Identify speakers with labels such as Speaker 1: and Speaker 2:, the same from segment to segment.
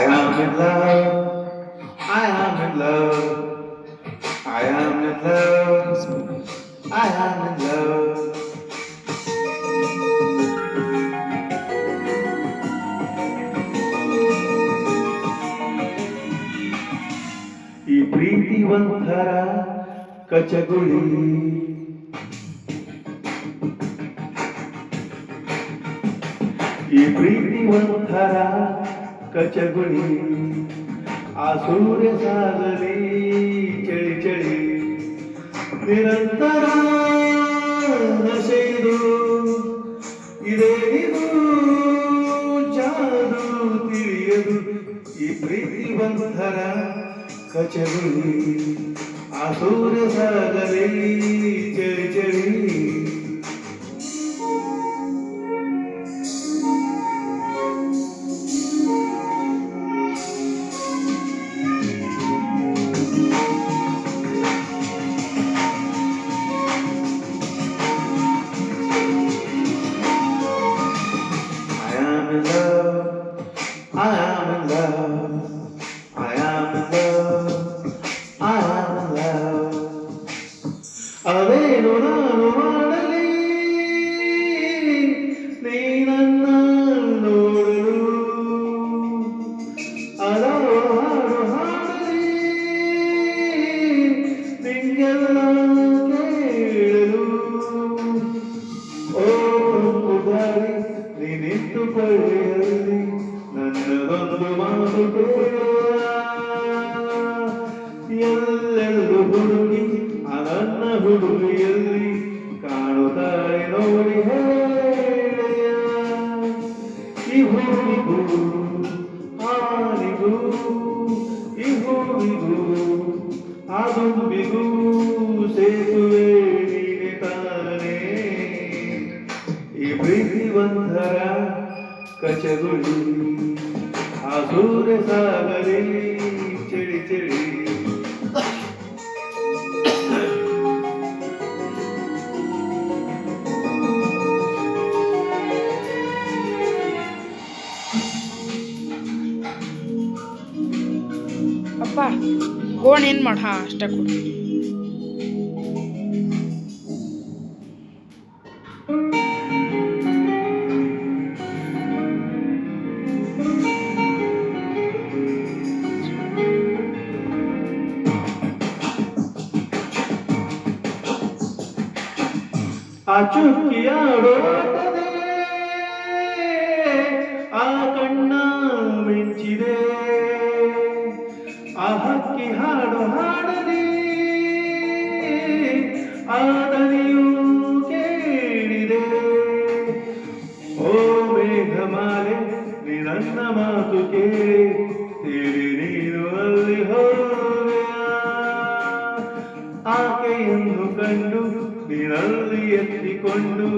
Speaker 1: I am in love. I am in love. I am in love. I am in love. ಈ ಪ್ರೀತಿ ಒಂಥರ ಕಚಗುಳಿ ಈ ಪ್ರೀತಿ ಒಂಥರ ಕಚಗುಳಿ. ಆ ಸೂರ್ಯ ಸಾಗಲಿ, ಚಳಿ ಚಳಿ. ನಿರಂತರ ನಶೆದು ಇದೇ. ಇದು ಜಾದು ತಿಳಿಯದು. ಈ ಪ್ರೀತಿ ಬಂಧರ ಕಚಗುಳಿ. ಆ ಸೂರ್ಯ ಸಾಗಲಿ, ಚಳಿ ಚಳಿ. Love. I am in love. I am in love. ಅದೇನು ನಾನು ಮಾಡಲಿ ನೀ ನನ್ನ ನೋಡಲು ಅಲವ ಹಾಡು ಹಾಡಲಿ ನಿಂಗೆಲ್ಲ ಕೇಳಲು ಓ ದಾರಿ ನೀ ನಿಂತುಕೊಳ್ಳಲಿ ನೋಡಿ ಹೇಳೆಯ ಈ ಹೂವಿಗೂ ಆನಿಗೂ ಈ ಹೂವಿಗೂ ಆ ದುಂಬಿಗೂ ಸೇತುವೆ ತಾನೇ. ಈ ಪ್ರೀತಿ ಒಂಥರ ಕಚಗುಳಿ ಆ ಸೂರ್ಯ ಸಾಗಲಿ.
Speaker 2: ಅಪ್ಪ ಗೋಣ್ ಏನು ಮಾಡಿ ಹಾಂ ಅಷ್ಟೇ ಕೊಡು.
Speaker 1: ಆ ಚುಕ್ಕಿಯಾಡೋಟದೆ ಆ ಕಣ್ಣ ಮಿಂಚಿದೆ. ಆ ದನಿಯು ಕೇಳಿದೆ, ಓ ಮೇಘಮಾಲೆ ನನ್ನ ಮಾತು ಕೇಳಿ ತಿಳಿ ನೀನು ಅಲ್ಲಿ ಹೋದೆಯಾ ಆಕೆಯನ್ನು ಕಂಡು ನೀನಲ್ಲಿ ಎತ್ತಿಕೊಂಡು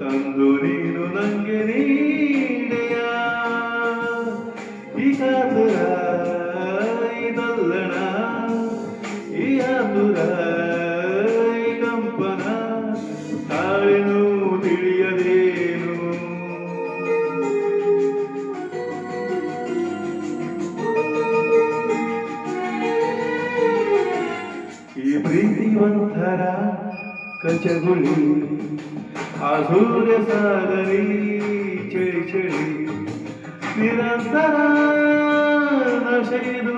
Speaker 1: ತಂದು ನೀನು ನಂಗೆ ಈ ಕಾತರ ಇದಲ್ಲಣ ತಾಳೆನು ತಿಳಿಯದೇನು? ಈ ಪ್ರೀತಿ ಒಂಥರ ಕಚಗುಳಿ ಆ ಸೂರ್ಯ ಸಾಗರಿ ಚಳಿ ಚಳಿ ನಿರಂತರ ನಶೆದು